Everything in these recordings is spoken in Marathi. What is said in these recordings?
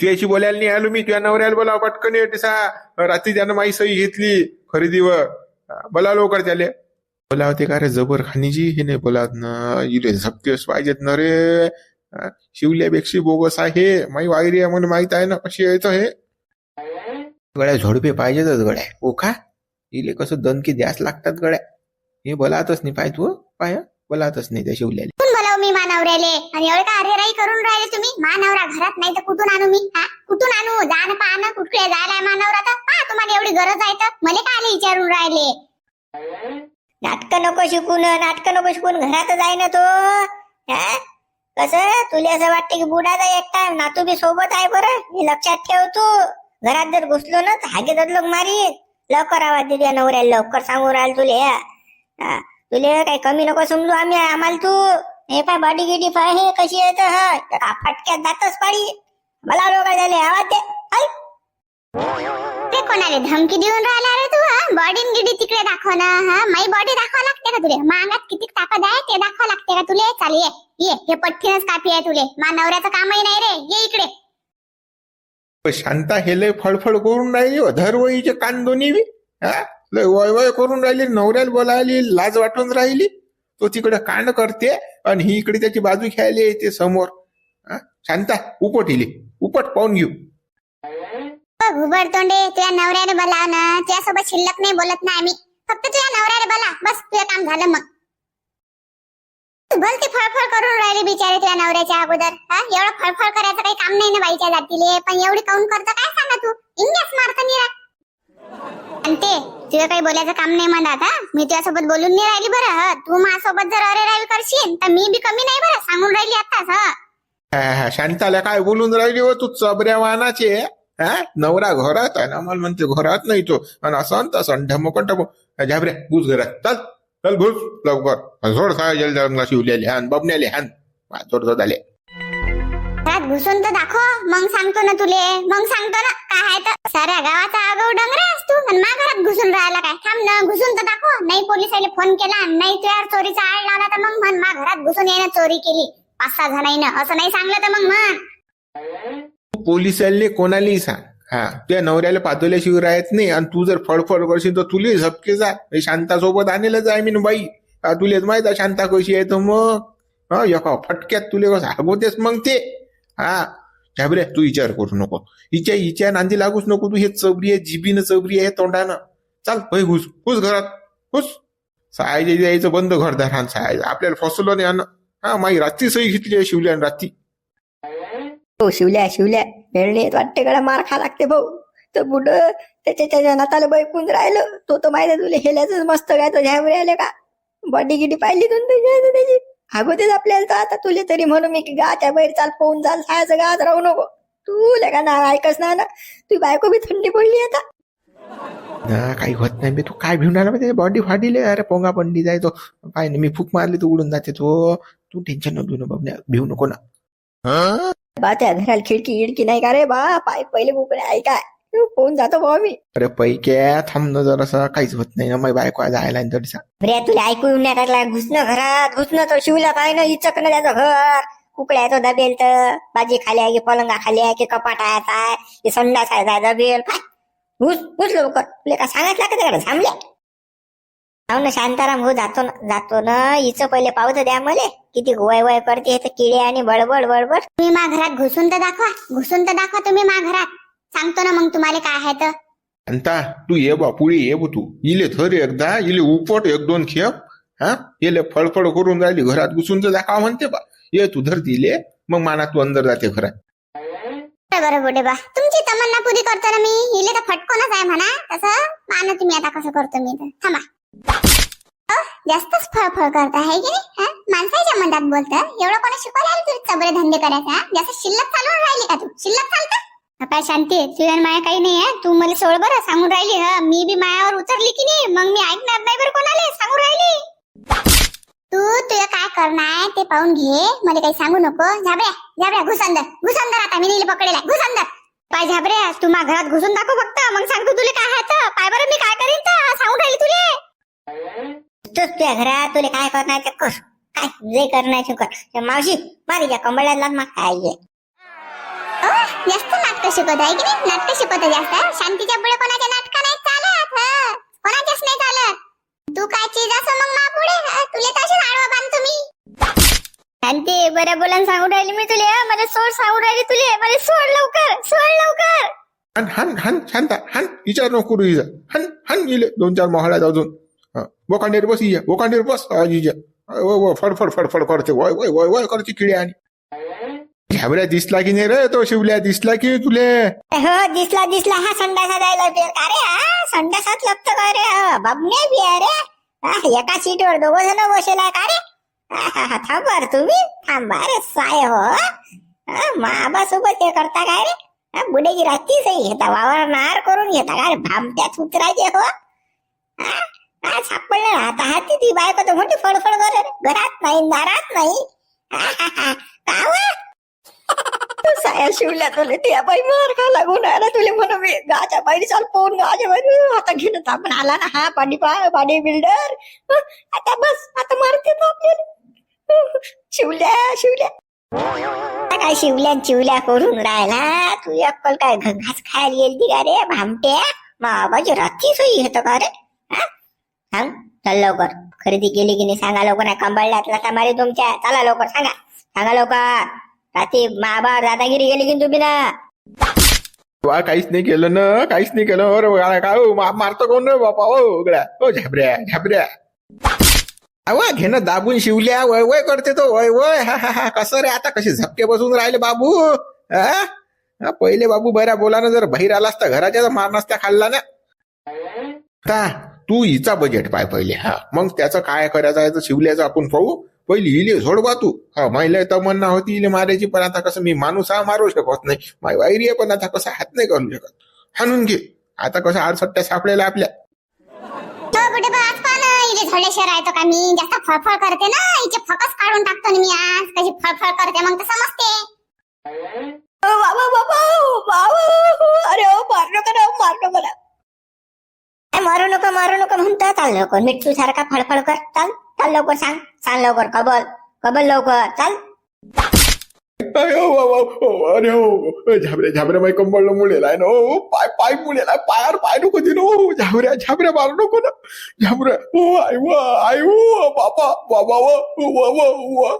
तुझ्याशी बोलायला नाही आलो मी तुझ्या नवऱ्याला बोला पटकन ये टिसा. रात्री त्यानं माई सही घेतली खरेदीवर. बोला लवकर त्याले. बोला होते का रे जबर खानीजी हे नाही बोलात ना. इले झपकेस पाहिजेत ना रे. शिवल्या शिवल्यापेक्षा बोगस आहे. माई वायरी आहे म्हणून माहीत आहे ना कशी यायचं हे. गड्या झोडपे पाहिजेतच गड्या. हो ओखा इले कसं दणकी द्यास लागतात गड्या. हे बोलातच नाही पाय तू पाय. बोलातच नाही त्या शिवल्याला. मी मानवऱ्याले आणि एवढे का अरे करून राहिले तुम्ही? मानवरा घरात नाही तर कुठून आणू मी? हा? कुठून आणू? जा ना पहा ना कुठे जायला मानवरा तर? पहा तुम्हाला एवढी गरज आहे तर? मला काय आले विचारून राहिले? नाटक नको शिकून नाटक नको शिकून घरातच आहे ना तो. कस कसं? तुला असं वाटतं की बुडाचा एकटा नातू बी सोबत आहे बरं? हे लक्षात ठेव तू. घरात जर घुसलो ना तर हागे लोक मारी लवकर आवाज दिली नवऱ्याला लवकर सांगून राहिल तुले. तुले काही कमी नको समजू आम्ही आम्हाला तू. हे पाय बॉडी गिडी पाय हे कशी आहे तर हा एका फटक्यात जातच पाडी. मला लोक झाले आवाज दे. ऐ. ते कोणाले धमकी देऊन राहिला रे तू हा? बॉडी गिडी तिकडे दाखव ना हा? माई बॉडी दाखवा लागते का तुले? मागात किती ताकद आहे ते दाखवा लागते का तुले? चाल ये. ये हे पठ्ठीनच काफी आहे तुले. मा नवऱ्याचं कामही नाही रे. ये इकडे. शांता हे लय फडफड करून राहिली हो. धर वहीचे कान दोन्ही बी हा? लय वय वय करून राहिली नवऱ्याला बोलायली लाज वाटून राहिली. तो तिकडे कांड करते आणि ही इकडे त्याची बाजू घ्यायला येते समोर. शांता उपट इले. उपट पाहून घेऊ. घुबड तोंडे तुझ्या नवऱ्याने बोला ना. तुझ्यासोबत शिल्लक नाही बोलत ना आम्ही. फक्त तुझ्या नवऱ्याने बोला. बस तुझं काम झालं मग. भलती फळफळ करून राहिली बिचारे तुझ्या नवऱ्याच्या अगोदर. एवढं फळफळ करायचं काही काम नाही ना बाईच्या जातीले. पण एवढी काऊन करतं? काय सांगा तू? इंग्यास मारत निरा. आणि ते तुझं काही बोलायचं काम नाही मला आता. मी तुझ्यासोबत बोलून नाही राहिली बरं तू माझ्यासोबत जर अरे राहील करशील तर मी बी कमी नाही बरं सांगून राहिली आताच हा. हा, हा, शांताला काय बोलून राहिली हो तू चबऱ्या वाहनाचे हा? नवरा घरात आहे ना मला म्हणते घरात नाही तो. आणि असं तसं ढमक टमक झाबऱ्या घुस घरात. चल चल घुस लवकर. झोड काय जल शिवलेले हान बबण्याले हान जोड जोड आले घरात घुसून तर दाखव. मग सांगतो ना तुले. मग सांगतो ना काय आहे तर. साऱ्या गावाचा आगाऊ डंगरे असतो आणि मा घरात घुसून राहिला काय? थांब ना घुसून तर दाखव. नाही पोलिसाला फोन केला नाही तुझ्यावर चोरीचा आळ लावला तर मग म्हण. मा घरात घुसून येणं चोरी केली. पाच सहा जणांना. असं नाही सांगलं तर मग म्हण. पोलिसांनी कोणालाही सांग. हा त्या नवऱ्याला पादवल्याशिवाय राहत नाही. आणि तू जर फडफड करशील तर तुले झपके जा. शांतासोबत आणलेलं जाय मी बाई. तुलेच माहीत आहे शांता कशी आहे तर मग? हा एका फटक्यात तुले कसं हागवतेस मग ते? हा झाबरे तू विचार करू नको. हिच्या हिच्या नांदी लागूच नको तू हे चबरी आहे जिबीनं चबरी आहे तोंडानं. चाल भाई घुस घुस घरात घुस. सायजे यायचं बंद घरदार हा सायज आपल्याला फसवलं नाही आणि हा माई रात्री सही घेतली आहे शिवल्या रात्री. हो शिवल्या शिवल्या. वेळणे वाटते गळा मार खा लागते भाऊ. तर बुड त्याच्या त्याच्या नाताला बैकून राहिलं. तो तर माहिती तुला हेल्याच मस्त काय तो झॅमरे आले का? बॉडी गिडी पाहिली दोन त्याची. त्याची अगोदर आपल्याला तर आता तुले तरी म्हणून मी की गाच्या बाहेर चाल पाहून चाल सायचं गात राहू नको. तू का ना ऐकच ना ना. तुझी बायको बी थंडी पडली आता. ना काही होत नाही बे तू काय भिवून आला ते बॉडी फाडीले अरे पोंगा पंडी जाय तो. पाय ना मी फूक मारली तर उडून जाते तो. तू टेन्शन नको घेऊ ना बाबण्या भिवू नको ना. बा त्या घराला खिडकी गिडकी नाही का रे बा? पाय पहिले बुकडे ऐकाय पोहून जातो बा मी अरे पैक्या थांब ना जरासा काहीच होत नाही ना माझी बायको आज जायला तरी सांग तुला ऐकू येऊन नाही लागला घुसणं घरात घुसणं तो शिवला काय ना इचकणं त्याचं घर कुकड्या तो दबेल तर भाजी खाली आहे की पलंगा खाली आहे की कपाट आहे की संडास आहे दबेल काय घुस घुस लवकर तुला का सांगायचं लागत का थांबल्या हो ना शांताराम हो जातो ना जातो ना हिचं पहिले पाहू तर द्या मले किती वय वय करते तर किडे आणि बडबड बडबड तुम्ही मा घरात घुसून तर दाखवा घुसून तर दाखवा तुम्ही मा घरात सांगतो ना मग तुम्हाला काय आहे तर. अंता तू ये बा पुढे ये बा तू इले थर एकदा इले उपट एक दोन खेप. हा? इले फडफड करून राहिली घरात घुसून तर दाखवा म्हणते बा. ये तू धर दिले मग माना तू अंदर जाते घरात. बरं बुडे बा. तुमची तमन्ना पुरी करतो ना मी. हिले तर फटकोनच आहे म्हणा. तसं माना तुम्ही आता कसं करतो मी तर. थांबा. जास्तच फळफळ करता आहे की नाही? हा? माणसाच्या मनात बोलतं. एवढं कोणी शिकवलं आहे तुला चबरे धंदे करायचा हा? जास्त शिल्लक चालवून राहिली का तू? शिल्लक चालतं? काय शांती आहे तुझ्या माया काही नाही आहे तू मला सोड बरं सांगून राहिली हा? मी बी मायावर उतरली की नाही? मग मी ऐकणार नाही बरं कोणाला सांगून राहिली. तू तुझं काय करणार ते पाहून घे. मला काही सांगू नको. झाबऱ्या झाबऱ्या घुस अंदर. घुस अंदर आता मी नीले पकडेला. घुस अंदर. पाय झाबऱ्या तू मा घरात घुसून दाखव फक्त. मग सांगतो तुला काय आहे पाय बरं मी काय करीन तर? सांगून राहिली तुले. तूच तुझ्या घरात तुला काय करणार ते कर. काय जे करणार ते कर. मावशी मारी या कंबळ्याला मग काय नाटक शिकवत आहे की नाही? नाटक शिकवत जास्त. शांतीच्या पुढे कोणाच्या नाटक नाही चालत कोणाच्याच नाही चालत. तू काय चीज असं मग मा पुढे तुले तसे आडवा बांध तुम्ही. शांती बऱ्या बोलान सांगू राहिली मी तुले मला सोड सांगू राहिली तुले. मला सोड लवकर सोड लवकर. हन हन हन शांता हन विचार नको करू इजा हन हन गेले दोन चार मोहळ्यात अजून. बोकांडेर बस इजा बोकांडेर बस इजा वय वय फडफड फडफड करते. वय वय वय वय करते किडे आणि झॅबऱ्या दिसला की नाही रे तो शिवल्या? दिसला की तुले? हो दिसला दिसला. हा संडासा जायला पेर अरे हा संडासात लपत का रे? हा, बाबने बी अरे हा, एका सीटवर दोघ जण बसेला का रे हा, हा, हा, थांबा तुम्ही. थांबा रे साय हो. हा, सोबत हे करता काय रे? हा, बुड्याची रात्री सही घेता वावर नार करून घेता का रे भामट्यात उतरायचे हो. हा, हा, सापडलं. ना आता हाती ती बायको तर मोठी फडफड करत घरात नाही दारात नाही. हा, हा, हा. का हो? हो? साया शिवल्या तुले त्या बाई मार खा लागून आला तुले म्हणून मी गाच्या बाई चाल पोहून गाच्या बाई आता घेऊन आपण आला ना हा पाणी पा पाणी बिल्डर. आता बस आता मारते तो आपल्याला. शिवल्या शिवल्या. काय शिवल्या शिवल्या करून राहिला? तू अक्कल काय घ- घास खायला गेलती का रे भामट्या? बाबाची रात्री सोयी घेतो का रे? हा? सांग चल लवकर. खरेदी केली की नाही सांगा लवकर. नाही कंबाळल्यात लता मारे तुमच्या. चला लवकर सांगा. सांगा लवकर. ती माबावर दादागिरी गेली की तुम्ही ना? वा काहीच नाही केलं ना काहीच नाही केलं. अरे काय हो, मा- मारतो कोण रे बापा? ओ उघड्या. हो, ओ झॅबऱ्या झॅबऱ्या. अवा घेणं दाबून शिवल्या वय वय करते तो वय वय. हा हा हा कसं रे आता? कसे झपके बसून राहिले बाबू? हा? हा, पहिले बाबू बऱ्या बोला ना जर बाहेर आला असता घराच्या तर मार नसता खाल्ला ना. का? तू हिचा बजेट पाय पहिले. हा मग त्याचं काय करायचं आहे तर शिवल्याचं आपण पाहू. पहिली हिले झोडवा तू. हा महिला तमन्ना होती हिले मारायची पण आता कसं मी माणूस हा मारू शकत नाही. माय वाईरी आहे पण आता कसं हात नाही करू शकत. हाणून घे. आता कसं आडसट्ट्या सापडेला आपल्या. झोळेश्वर आहे तो का मी? जास्त फळफळ करते ना हिचे फकस काढून टाकतो ना मी आज. कशी फळफळ करते मग तर समजते. बाबा बाबा बाबा अरे ओ मार नको ना मार नको ना. मारू नको मारू नको म्हणतो चाल लवकर मिठू सारखा फळफळ कर चाल चाल लवकर सांग. सांग लवकर. कबल कबल लवकर. चाल. अरे ओ, ओ, ओ, अरे हो. झाबऱ्या झाबऱ्या बाई कंबळ मुळेला आहे ना. ओ पाय पाय मुळेला आहे. पायावर पाय नको दिनो ओ झाबऱ्या झाबऱ्या मारू नको ना. झाबऱ्या. ओ आई व आई व बाबा बाबा व व व व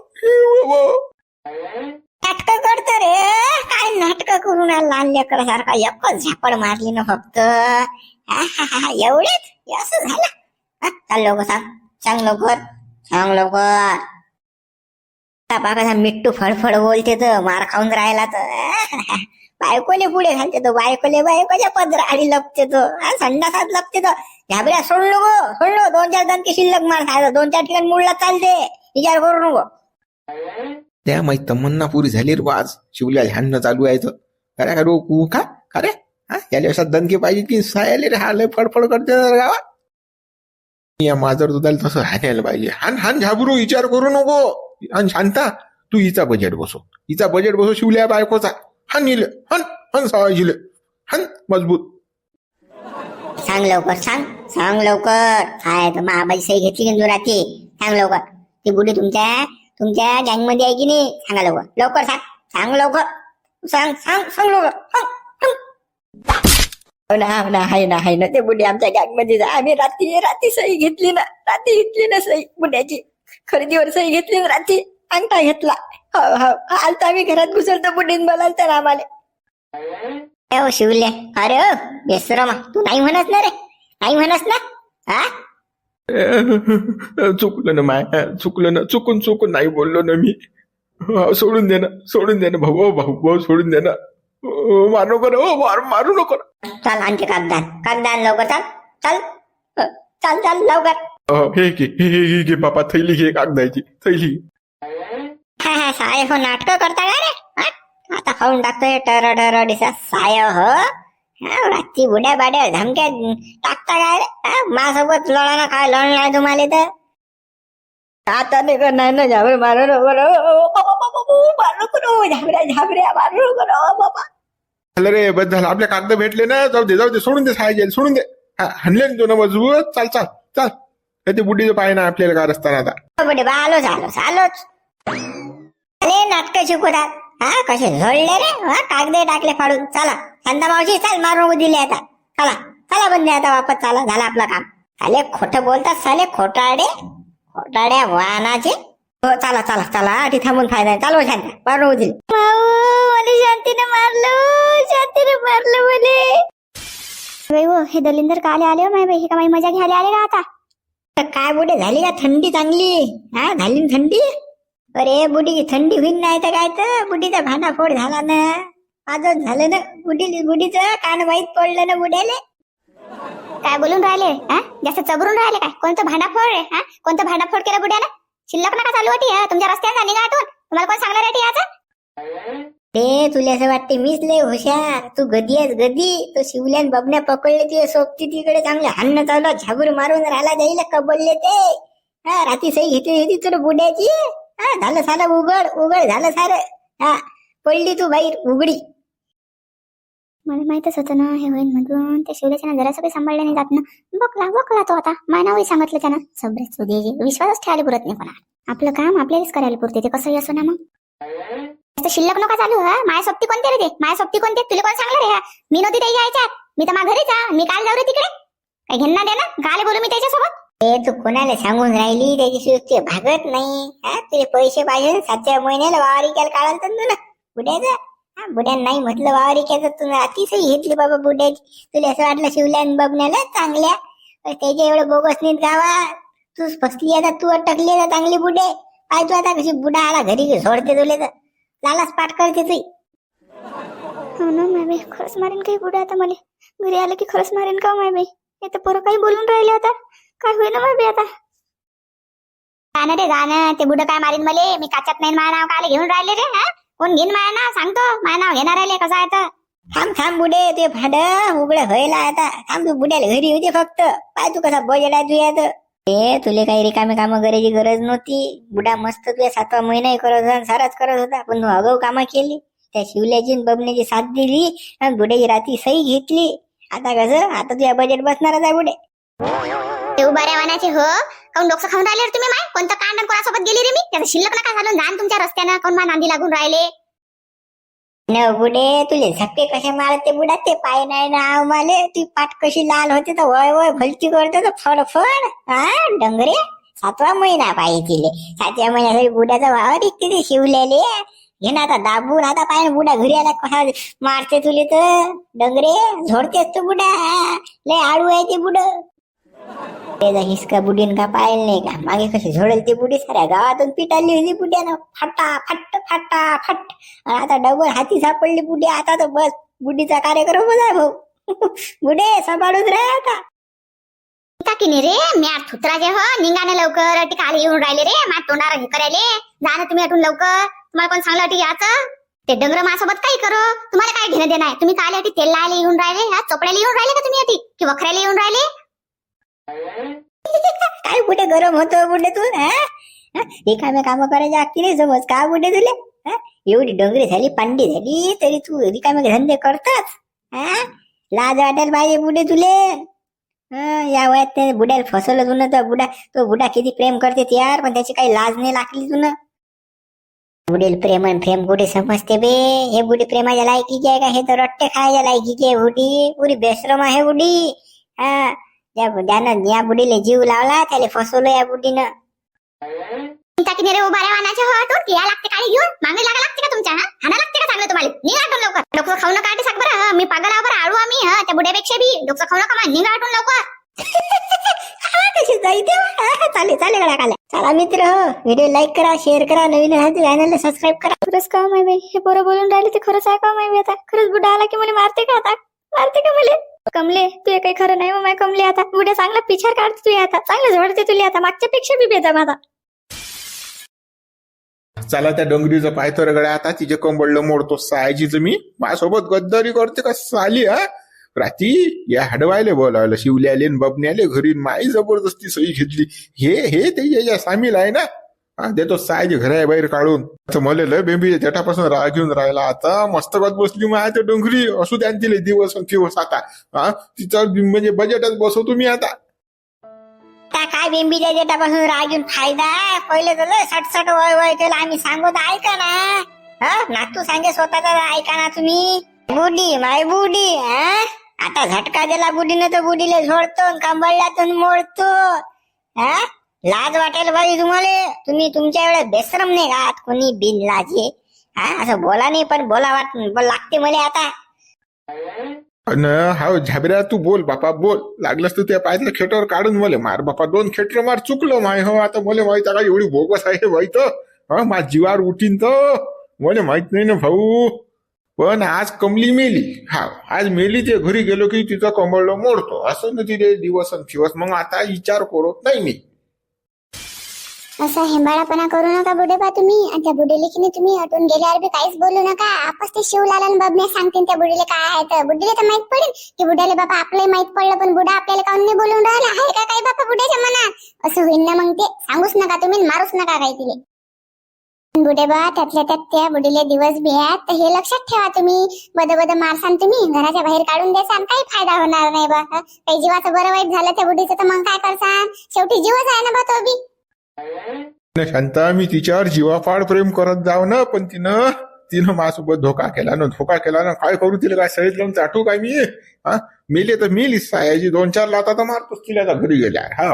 व व नाटक करतो रे. काय नाटक करून आला लहान लेकर सारखा एकच झापड मारली ना फक्त. आहाहा, एवढेच? असं झालं? हा, चाल लवकर सांग. सांग लवकर सांग लवकर बाबा कसा मिट्टू फडफड बोलते तर मार खाऊन राहिला तर बायकोले पुढे घालते तो बायकोले बायकोच्या पदरा आणि लपते तो हा, संडासात लपते तो घाबऱ्या सोडलो गो सोडलो दोन चार दणके शिल्लक मार खायला दोन चार ठिकाण मुळला चालते विचार करू नको त्या माहीत तमन्ना पुरी झाली रे आज शिवल्या ह्यांना चालू आहे तर अरे का रोकू का अरे हा याला अशा दणके पाहिजे की सायाले रे हा लय फडफड करते गावात या माजर दुधाला तसं हाणायला पाहिजे. हान हान झाबरू विचार करू नको. आणि शांता तू हिचा बजेट बसव. हिचा बजेट बसो शिवल्या बायकोचा. हन इल हन हन सावायजिले हन मजबूत. सांग लवकर सांग. सांग लवकर. काय तर महाबाई सही घेतली की रात्री सांग लवकर. ती बुडी तुमच्या तुमच्या गँगमध्ये आहे की नाही? सांगा लवकर. लवकर सांग. सांग लवकर. सांग सांग सांग लवकर. हो ना हो ना हाय ना हाय ना. ते बुढे आमच्या गॅंगमध्ये जा. आम्ही रात्री रात्री सही घेतली ना. रात्री घेतली ना सही. बुड्याची खरेदीवर सही घेतली ना रात्री अंगठा घेतला. हो हो. आलता आम्ही घरात घुसलतो बुढीन बोलाल तर आम्हाला. ए ओ शिवले. अरे ओ बेसरमा तू नाही म्हणत ना रे. नाही म्हणत ना. हा? चुकलं ना माय चुकलं ना. चुकून चुकून नाही बोललो ना मी. हा, सोडून दे ना सोडून दे ना. भाऊ भाऊ भाऊ सोडून दे ना. मारू नको ना ओ, मारू मारू नको चल आणते कागदान कागदान लवकर चल. चल. चल चल लवकर. हे घे हे घे बापा थैली घे कागदायची थैली. हा हा साय हो नाटक करता का रे? आता खाऊन टाकतोय टर टर डिसा साय हो. रात्री बुड्या बाड्या धमक्या टाकता काय रे? माझ्यासोबत लढा ना काय लढ नाही तुम्हाला तर आता नाही करणार ना झाबरे मारू नको ना. ओ, बाबा, बाबा, बाबा, मारू नको ना. झाबऱ्या झाबऱ्या मारू बाबा झालं रे बस झालं. आपल्या कागद भेटले ना? जाऊ दे जाऊ दे सोडून दे साय सोडून दे. हा हनले ना दोन मजबूत. चाल चाल चाल. हे ते बुड्डीचं पाय ना आपल्याला का रस्ता आता. बुडे बा आलोच आलोच आलोच. अरे नाटक शिकवतात. हा कसे झोडले रे? हा कागदे टाकले फाडून. चला. शांता मावशी चाल मारून दिले आता. चला. चला बंदे आता वापस. चला झालं आपलं काम. साले खोटं बोलतात साले खोटाडे खोटाड्या वाहनाचे हो चला चला चला. आधी थांबून फायदा चालू शांत. मारून दिले मला शांतीने मारलं. शांतीने मारलं मले. बाई हो हे दलिंदर का आले आले हो? माय बाई हे का माही मजा घ्यायला आले का आता? तर काय बुडे झाली का? थंडी चांगली. हा झाली ना थंडी? अरे बुडी थंडी होईल नाही तर काय तर? बुडीचा भांडाफोड झाला ना. आजच झालं ना बुडी बुडीचं. कान माहीत पडलं ना बुड्याले. काय बोलून राहिले? हा? जास्त चबरून राहिले काय? कोणतं भांडाफोड आहे? हा? कोणतं भांडाफोड केलं बुड्याला शिल्लक नका चालू होती हा? तुमच्या रस्त्यात निघा आठवण? तुम्हाला कोण सांगणार आहे याचं? ते तुला असं वाटते मीच लय हुशार. तू गदी आहेस गदी तो शिवल्यान बबण्या पकडले ती सोबती तिकडे चांगलं हाणणं चाललं. झाबूर मारून राहिला जाईल कबडले ते. हा रात्री सही घेतली होती तुला बुड्याची. हा झालं सारं उघड उघड झालं सारं. हा पडली तू बाहेर उघडी. मला माहितच होतं ना हे होईल म्हणून. त्या शिवल्याच्या जरा सगळे सांभाळले नाही जात ना. बघला बघला तो आता. माझ्या सांगितलं त्यानं. सब्रे सुदेजी विश्वासच ठेवायला पुरत नाही कोणा आपलं काम आपल्यालाच करायला पुरते. ते कसंही असो ना मग. शिल्लक नका चालू हा? माया सोबती कोणते रे ते? माया सोबती कोणते? तुला कोण सांगलं रे हा? मी नव्हती त्याच्या यायच्यात. मी तर माझ्या घरीच हा मी काल जाऊ रे तिकडे. काय घेणार दे ना काल बोलू मी त्याच्यासोबत? ए तू कोणाला सांगून राहिली? त्याची सुस्ती भागत नाही हा? तुझे पैसे पाहिजे सातच्या महिन्याला वावरी केला काढाल तर तुला बुड्याचं जा? बुड्यानं नाही म्हटलं वावरी केलं तू अतिशय घेतली बाबा बुड्याची तुला असं वाटलं शिवल्यान बघण्याला चांगल्या. त्याच्या एवढं बोगस नाहीत गावात तू फसली आता तू अटकली आता चांगली बुडे पाय तू आता कशी बुडा आला घरी सोडते तुले तर. लालाच पाठ करते तुई. हो ना माय बाई. खरंच मारेन काही पुढे आता मला. घरी आलं की खरंच मारेन का माय बाई? हे तर पोरं काही बोलून राहिले आता. काय होईल माय बाई आता? गाणं रे गाणं. ते बुडं काय मारीन मले? मी काच्यात नाही माझं नाव काले घेऊन राहिले रे हा? कोण घेईन माझं नाव? सांगतो. माय नाव घेणार राहिले कसं आहे तर थांब थांब बुडे ते भाड उघडं व्हायला आता. थांब तू बुड्याला घरी होते फक्त. पाय तू कसा बजेट आहे तुझ्या तर ते तुले काही रिकामे कामं करायची गरज नव्हती. बुडा मस्त तुझ्या सातवा महिनाही करत होता आणि साराच करत होता. पण तू अगाऊ कामं केली. त्या शिवल्याची बबण्याची साथ दिली आणि बुड्याची रात्री सही घेतली. आता कसं? आता तुझ्या बजेट बसणारच आहे बुडे. ते उभाऱ्या वानाचे हो? काऊन डोकं खाऊन राहिले तुम्ही माय? कोणतं कांड आणि कोणासोबत गेली रे मी? त्याचं शिल्लक नका घालून जाण तुमच्या रस्त्यानं. कोण मा नांदी लागून राहिले? न बुडे तुले झपके कसे मारते बुडा? ते पाय नाही ना मले ती पाठ कशी लाल होते तर वय वय भलती करते तर फड फड हा डंगरे? सातवा महिना पाहिजे तिले. सातव्या महिन्यासाठी बुड्याचा वावर किती शिवलेले. घे ना आता दाबून आता पाय ना बुडा घरी आला कसा मारते तुले तर? डंगरे झोडतेस तू बुडा. लय आळू आहे ते बुड. त्याचा हिसका बुडीन का पाहिलं नाही का? मागे कशी झोडेल ती बुडी साऱ्या गावातून पिटाली होती बुड्यानं. फटा फट्ट फाटा फट आणि आता डबल हाती सापडली बुडी. आता तर बस बुडीचा कार्यक्रम आहे भाऊ. बुडे सांभाळून रे आता. की नाही रे? मी आज थुत्राचे हो निघाने लवकर टिकाले येऊन राहिले रे. माझ्या तोंडावर हे करायले. जाणं तुम्ही अटून लवकर. तुम्हाला कोण सांगलं अटी याचं? ते डंगर माझ्यासोबत काय करो. तुम्हाला काय घेणं देणार तुम्ही काल अटी तेल लायला येऊन राहिले? ह्या चोपड्याला येऊन राहिले का तुम्ही अटी की वखऱ्याला येऊन राहिले? काय कुठे गरम होतो कुठे तू रिकामे काम करायचे अक्की नाही समज का बुडे तुले? एवढी डोंगरी झाली पांडी झाली तरी तू रिकामे धंदे करतात लाज वाटायला पाहिजे बुडे तुले. या वयात त्या बुड्याला फसवलं तुला तर बुडा तो बुडा किती प्रेम करते यार पण त्याची काही लाज नाही लागली तुला बुडेल प्रेम आणि प्रेम कुठे समजते बे. हे बुडी प्रेमाच्या लायकीची आहे का? हे तर रट्टे खायच्या लायकीची आहे बुडी. पुरी बेश्रम आहे बुडी. हा? या ज्यानं या बुडीला जीव लावला त्याला फसवलं या बुडीनं रे उभाऱ्या वानाचे हो आठून या लागते काही घेऊन मागे लागा लागते का तुमच्या हा हाना लागते का चांगलं तुम्हाला निघा आठून लवकर डोकं खाऊ नका सांग बरं. मी पागल आवर आळू आम्ही हा त्या बुड्यापेक्षा बी डोकं खाऊ नका मग निघा आठून लवकर कशी चालेल चालेल गड्या काल्या चला मित्र हो व्हिडिओ लाईक करा शेअर करा नवीन आहे चॅनलला सबस्क्राईब करा खरंच का माय बाई हे पोरं बोलून राहिले ते खरंच आहे का माय आता खरंच बुडा आला की मला मारते का आता मारते का मला कमले तू काही खरं नाही मग माय कमले आता. उद्या चांगला पिछार काढते तू आता चांगलं झडते तुला आता मागच्या पेक्षा बी बेदम आता. चला त्या डोंगरीचं पाय तर गड्या आता. तिचे कंबळलं मोडतो. सायजीच मी. माझ्यासोबत गद्दारी करते का साली हा? रात्री या हडवायले बोलावलं. शिवल्याले बबने आले घरी माई जबरदस्ती सही घेतली. हे हे ते याच्या सामील आहे ना देतो सायजी घरा बाहेर काढून. तर मला लय बेंबी जटापासून राग घेऊन राहिला. आता मस्तकात बसली मग त्या डोंगरी असू त्यांचे दिवस दिवस आता. हा? तिचं म्हणजे बजेटच बसवतो मी आता. काय बेंबीच्या जटापासून राग घेऊन फायदा पहिले तर सटसट वय वय केलं. आम्ही सांगू तर ऐका ना. हा? नातू सांगे स्वतःचा ऐका ना तुम्ही. बुडी माय बुडी आता झटका दिला बुडीने तर बुडीले झोडतो आणि कंबळल्यातून मोडतो. हा? लाज वाटेल भाई तुम्हाला. तुम्ही तुमच्या वेळेस बेसरम नाही का कोणी बिन लाजे. हा असं बोला नाही पण बोला वाट बोल लागते मला आता. अन हाव झाबऱ्या तू बोल बापा बोल. लागलंस तू त्या पायातल्या खेटावर काढून मले मार बापा. दोन खेटर मार चुकलो माय हो आता मले माहीत आहे का एवढी बोगस आहे माहीत हा माझ जीवार उठीन तर. मला माहीत नाही ना भाऊ. पण आज कमली मेली. हा आज मेली ते घरी गेलो की तिचं कमळलं मोडतो. असं ना तिथे दिवस अन दिवस मग आता विचार करत नाही मी. असं हेंबाळापणा करू नका बुडे बा तुम्ही. आणि त्या बुडीले की नाही तुम्ही हटून गेल्यावर बी काहीच बोलू नका. आपस ते शिवलाल बबने सांगतील त्या बुडीले काय आहे तर. बुडीले तर माहीत पडेल की बुडाले बाबा आपले माहीत पडलं पण बुडा आपल्याला काऊन नाही बोलून राहिला? आहे का काही बाबा बुड्याच्या मनात? असं होईल ना मग ते. सांगूच नका तुम्ही मारूच नका काही तिले. बुडेबा त्यातल्या त्यात त्या बुडीले दिवस बी आहेत तर हे लक्षात ठेवा तुम्ही. बद मारसान तुम्ही घराच्या बाहेर काढून देसान काही फायदा होणार नाही बा. काही जीवाचं बरं वाईट झालं त्या बुडीचं तर मग काय करसान? शेवटी जीवच आहे ना बा तो बी. शांता मी तिच्यावर जीवापाड प्रेम करत जाऊ ना पण तिनं तिनं माझ्यासोबत धोका केला ना धोका केला ना काय करू तिला काय सळीत लावून चाटू काय मी? हा? मेले तर मी सायाची दोन चार लाता तर मारतोच तिला आता घरी गेल्या हा.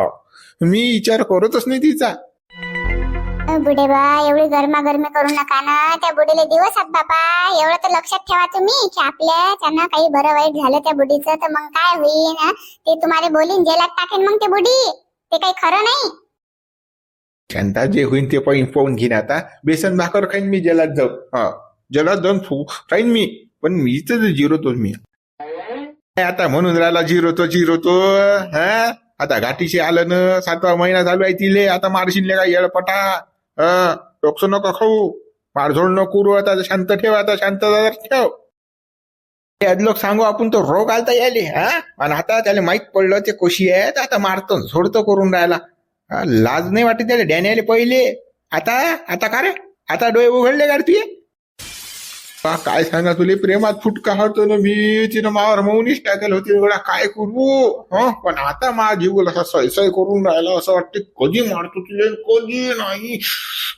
मी विचार करतच नाही तिचा. बुडे बा एवढी गरमागरमी करू नका ना त्या बुडीले दिवस आहेत बापा एवढं तर लक्षात ठेवा तुम्ही की आपल्या त्यांना काही बरं वाईट झालं त्या बुडीचं तर मग काय होईल ते तुम्हाला बोलीन जेलात टाकेन मग ते बुडी ते काही खरं नाही. शांता जे होईन ते पाहिजे पाहून घेईन आता बेसन भाकर खाईन मी जलात जाऊ हा जलात जाऊन फू खाईन मी पण मी तर जिरोतोच मी काय आता म्हणून राहिला जिरोतो जिरोतो हा आता घाटीशी आलं ना सातवा महिना चालू आहे तिले आता मारशील का येळपटा हा डोकसं नको खाऊ मारझोड नको करू आता शांत ठेव आता शांत ठेव लोक सांगू आपण तो रोग आलता यायले हा आणि आता त्याला माहीत पडलं ते कशी आहे तर आता मारतो सोडतो करून राहिला लाज नाही वाटत त्याला. डॅनियाले पहिले. आता आता का रे? आता डोळे उघडले का तुझे? हा, काय सांगा तुले? प्रेमात फुटका हरतो ना मी. तिनं मावर मौनीच टाकेल होती. एवढा काय करू? पण आता मा जीव असा सैसय करून राहिला असं वाटते. कधी मारतो तुझे कधी नाही.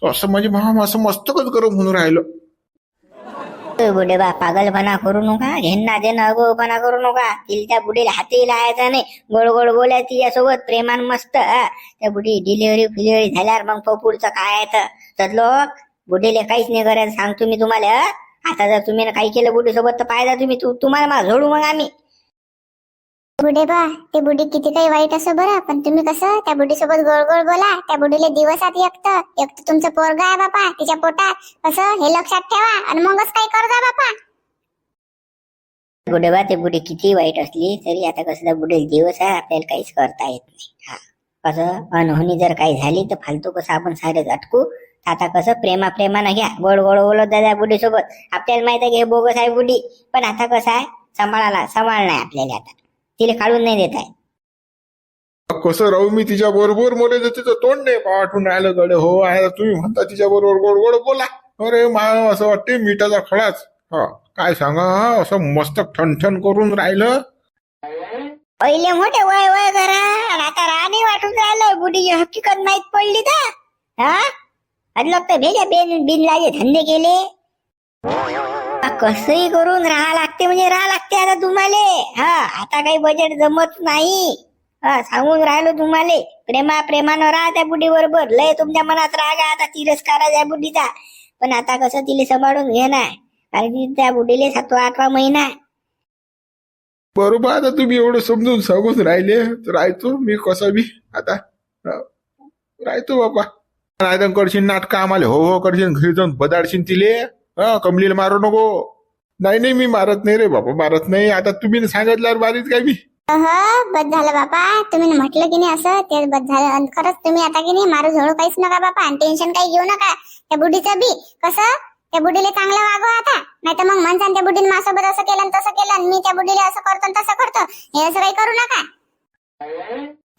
असं म्हणजे महा असं मस्तकच गरम म्हणून राहिलं. बुडे बा पागलपणा करू नका घेणना देणं अगोपणा करू नका. तिला त्या बुडीला हाती लायचा नाही. गोड गोड बोलाय तिच्यासोबत प्रेमान मस्त. त्या बुढी डिलिव्हरी फिलिव्हरी झाल्यावर मग प- पुढचं काय आहे तर? तर लोक काहीच नाही करायचं सांगतो मी तुम्हाला आता जर तुम्ही काही केलं बुढीसोबत तर पाहिजे तुम्ही. तुम्हाला मा झोडू मग आम्ही. बुढेबा ते बुढी किती काही वाईट असं बरं पण तुम्ही कसं त्या बुढी सोबत गोड गोड बोला त्या बुढीला दिवसात एकत एकत तुमचं पोरगा आहे बापा तिच्या पोटात कसं हे लक्षात ठेवा आणि मगच काही कर जा बापा. बुढेबा ते बुढी किती वाईट असली तरी आता कसं त्या दिवस आहे आपल्याला काहीच करता येत नाही. हा. कसं अनहोनी जर काही झाली तर फालतू कसं आपण सारे अटकू आता कसं प्रेमा प्रेमानं घ्या. गोड गोड बोलत जा बुढी सोबत आपल्याला माहीत आहे की हे बोगस आहे बुढी. पण आता कसं आहे सांभाळाला सांभाळणार आपल्याला आता. तिला काढून नाही देत आहे. कसं राहू मी तिच्या बरोबर मला तर तिचं तोंड नाही पाठवून राहिलं गडे हो आहे तुम्ही म्हणता तिच्या बरोबर गोड गोड बोला. अरे मा असं वाटते मिठाचा खडाच. हा काय सांगा हा, असं मस्त ठणठण करून राहिलं. पहिले मोठे वय वय करा आणि आता राणी वाटून राहिलं बुडीची हकीकत माहीत पडली तर. हा? आणि लोक तर भेजा बिन बिनलाजे धंदे केले. कसंही करून राहा लागते म्हणजे राहा लागते आता तुम्हाला. हा आता काही बजेट जमत नाही. हा सांगून राहिलो तुम्हाला. प्रेमा प्रेमानं राहा त्या बुडी बरोबर लय तुमच्या मनात राग आता तिरस्कारा आहे त्या बुडीचा पण आता कसं तिला सांभाळून घेणार? कारण की त्या बुडीले सातवा आठवा महिना बरोबर आता तुम्ही एवढं समजून सांगून राहिले. राहतो मी कसं बी आता. राहतो बाबा. नाही करशील नाटक आम्हाला हो हो करशील घरी जाऊन बदाडशील तिले. हा कमलीला मारू नको. नाही नाही मी मारत नाही रे बाबा मारत नाही. आता तुम्ही सांगितल्यावर मारीत काय मी? बस झालं बापा. तुम्ही म्हटलं की नाही असं? ते बस झालं. आणि खरंच तुम्ही आता की नाही मारू झोडू काहीच नका बापा. आणि टेन्शन काही घेऊ नका. त्या बुडीचं बी. कसं? त्या बुडीला चांगलं वागवा आता. नाही तर मग म्हणसान त्या बुडीने माझ्यासोबत असं केलं तसं केलं आणि मी त्या बुडीला असं करतो आणि तसं करतो. हे असं काही करू नका.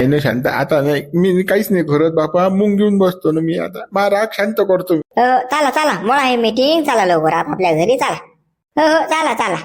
नाही नाही शांत. आता नाही मी काहीच नाही करत बापा. मुंग घेऊन बसतो ना मी आता. मा राग शांत करतो मी. चला चला. मला हे मीटिंग चला लवकर. आपापल्या घरी चला. हो हो चला चला.